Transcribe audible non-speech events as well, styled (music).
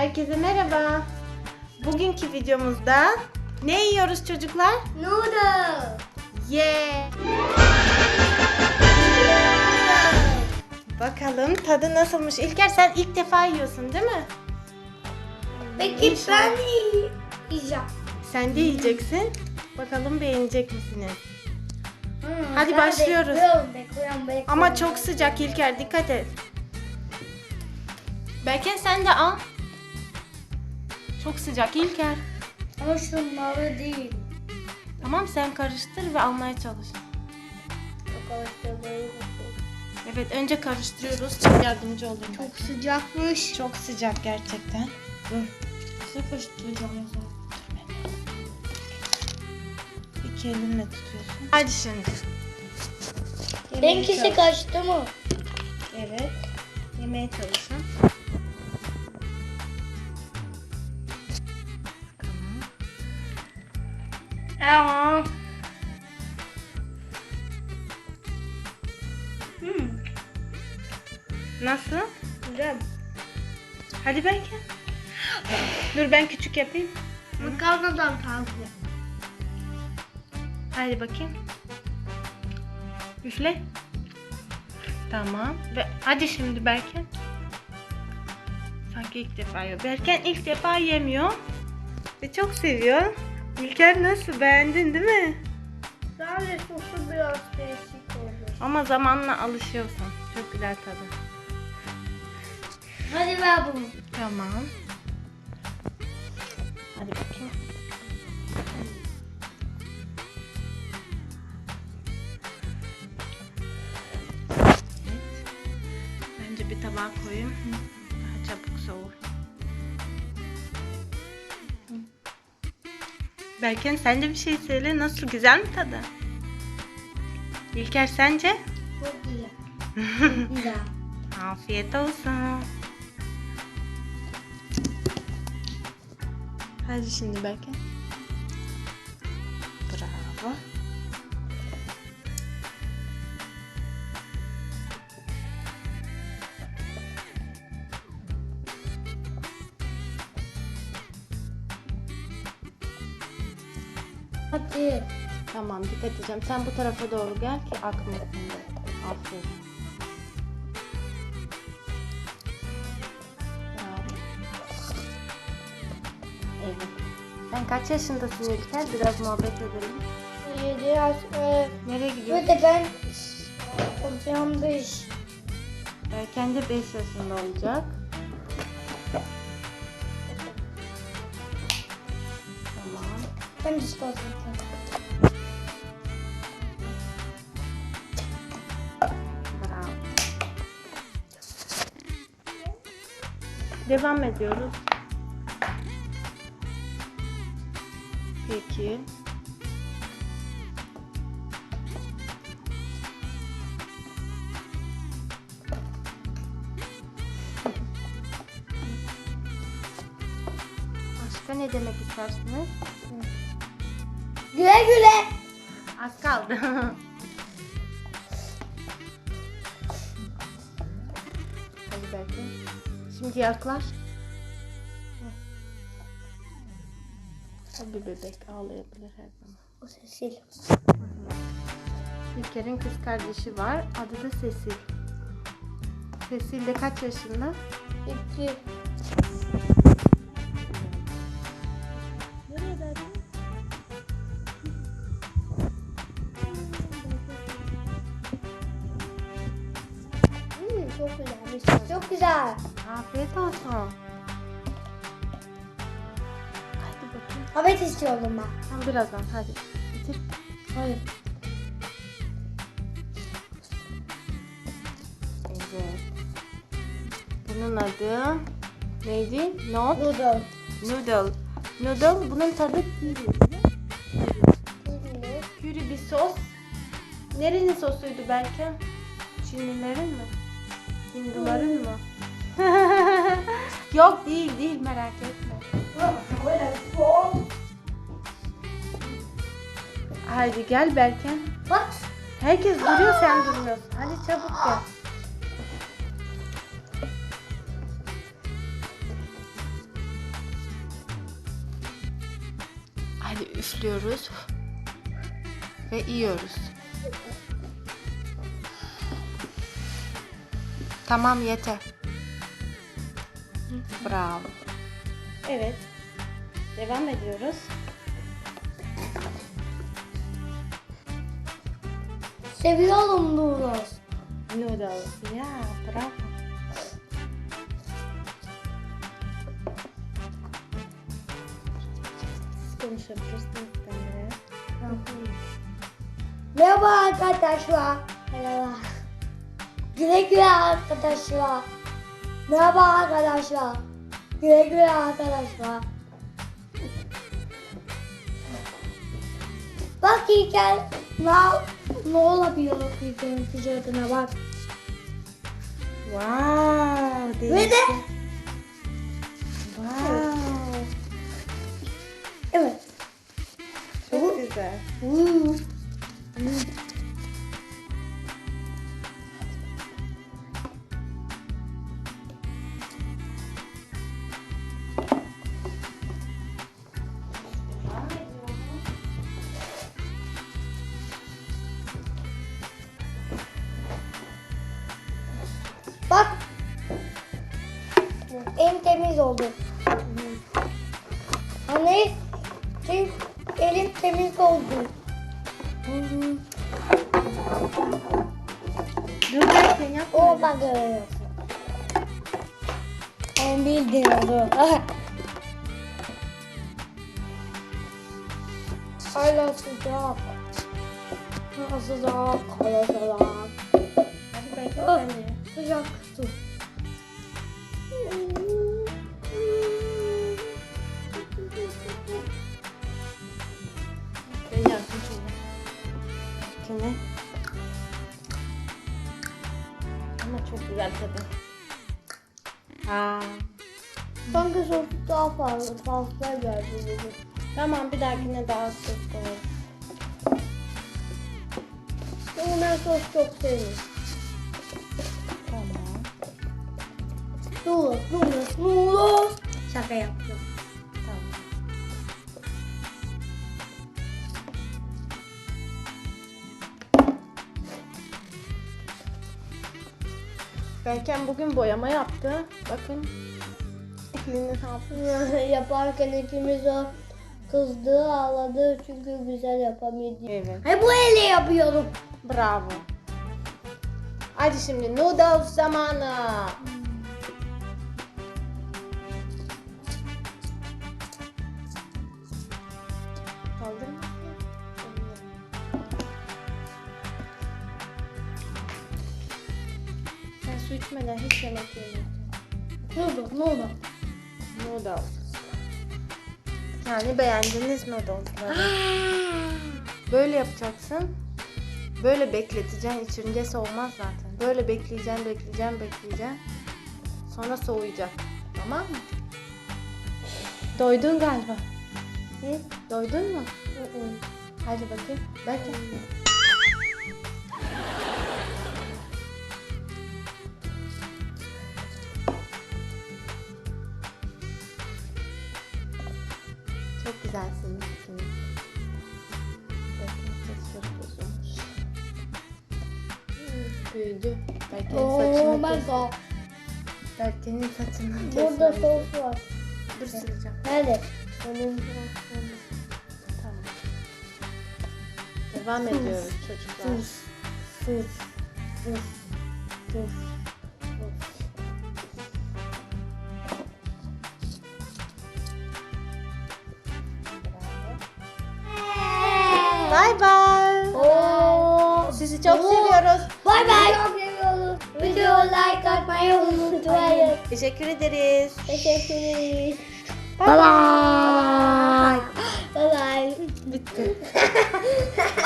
Herkese merhaba. Bugünkü videomuzda ne yiyoruz çocuklar? Noodle. Yeah. Bakalım tadı nasılmış? İlker sen ilk defa yiyorsun değil mi? Peki İnşallah. ben de yiyeceğim. Sen de yiyeceksin. Bakalım beğenecek misiniz? Hmm, Hadi başlıyoruz. Bekliyorum, bekliyorum, bekliyorum. Ama çok sıcak İlker dikkat et. Berken sen de al. Çok sıcak İlker. Ama şunları değil. Tamam sen karıştır ve almaya çalış. Evet önce karıştırıyoruz. Çok yardımcı olayım. Çok sıcakmış. Çok sıcak gerçekten. Dur. O zaman. İki elinle tutuyorsun. Hadi şimdi. Benimkisi kaçtı mı? Evet. Yemeye çalışın. Aa. Hmm. Nasıl? Güzel. Hadi belki. Dur ben küçük yapayım. Makarnadan taze. Hadi bakayım. Üfle. Tamam. Ve hadi şimdi Berken. Sanki ilk defa yiyor. Berken ilk defa yemiyor. Ve çok seviyor. İlker nasıl? Beğendin değil mi? Sadece sosu biraz değişik oldu. Ama zamanla alışıyorsun. Çok güzel tadı. Hadi ver bunu. Tamam. Hadi bakayım. Evet. Bence bir tabağa koyayım. Daha Berken sen de bir şey söyle. Nasıl? Güzel mi tadı? İlker sence? Çok güzel. (laughs) güzel. Afiyet olsun. Hadi şimdi Berke. Hadi. Tamam dikkat edeceğim. Sen bu tarafa doğru gel ki akmasın. Aferin. Evet. Sen kaç yaşındasın İlker? Biraz muhabbet edelim. Yedi yaş. E, Nereye gidiyorsun? de ben olacağım beş. Berken de 5 yaşında olacak. De istiyorum. Bravo. Devam ediyoruz. Peki. Başka ne demek istersiniz? Güle güle. Az kaldı. Hadi belki. Şimdi yaklaş. Tabii bebek ağlayabilir her zaman. O sesil. İlker'in kız kardeşi var. Adı da Sesil. Sesil de kaç yaşında? İki. Çok güzel. Afiyet olsun. Hadi bakayım. Evet istiyorum ben. Tamam birazdan hadi. Bitir. Hayır. Evet. Bunun adı neydi? Not Noodle. Noodle. Noodle bunun tadı. Noodle. Kürü bir sos. Nerenin sosuydu belki? Çinlilerin mi? Hinduların mı? (laughs) Yok değil değil merak etme. Haydi gel Berken. Bak. Herkes duruyor sen durmuyorsun. Hadi çabuk gel. Hadi üflüyoruz ve yiyoruz. Tamam yeter. Bravo. Evet. Devam ediyoruz. Seviyorum noodles. Noodles. Ya bravo. Konuşabilirsiniz. Merhaba arkadaşlar. Merhaba. Güle güle arkadaşlar. Merhaba arkadaşlar. Güle güle arkadaşlar. Bak İlker ne, ne olabilir İlker'in tişörtüne bak. Wow. Ve de. Wow. evet. Çok güzel. Hmm. Oldu. Anne, senin elin temiz oldu. Dur bekle yapma. O bak görüyorsun. En bildiğin oldu. (laughs) Hala sıcak. Hala sıcak. Hala sıcak. Hadi sen de. sıcak su. Ha. Sanki sosu daha fazla, fazla geldi bugün. Tamam bir dahakine daha sos koyalım. Ama ben sos çok sevmiyorum. Tamam. Noodles, noodles, noodles. Şaka yaptım. Berken bugün boyama yaptı. Bakın. Elini? (laughs) Yaparken ikimiz o kızdı, ağladı çünkü güzel yapamadı. Evet. Hay bu elle yapıyorum. Bravo. Hadi şimdi noodles zamanı. Su içmeden hiç yemek yemiyorsun. Noodle, noodle. Noodles. Yani beğendiniz noodles'ları. Böyle yapacaksın. Böyle bekleteceksin. İçinde soğumaz zaten. Böyle bekleyeceksin, bekleyeceksin, bekleyeceksin. Sonra soğuyacak. Tamam mı? Doydun galiba. Hı? Doydun mu? Hadi bakayım. Belki. Güzelsiniz bozulmuş. Büyüdü. Belki Oh my kes. god. Berke'nin saçını Burada kesmem. sos var. Dur sileceğim. Nerede? Tamam. Devam ediyoruz çocuklar. Sus. Sus. Sus. Sus. Bye. Oo. Sizi çok Oo. seviyoruz. Çok seviyoruz. Video like atmayı unutmayın. Teşekkür ederiz. Teşekkür ederiz. Bye bye. (gasps) Bye bye. Bitti. (laughs)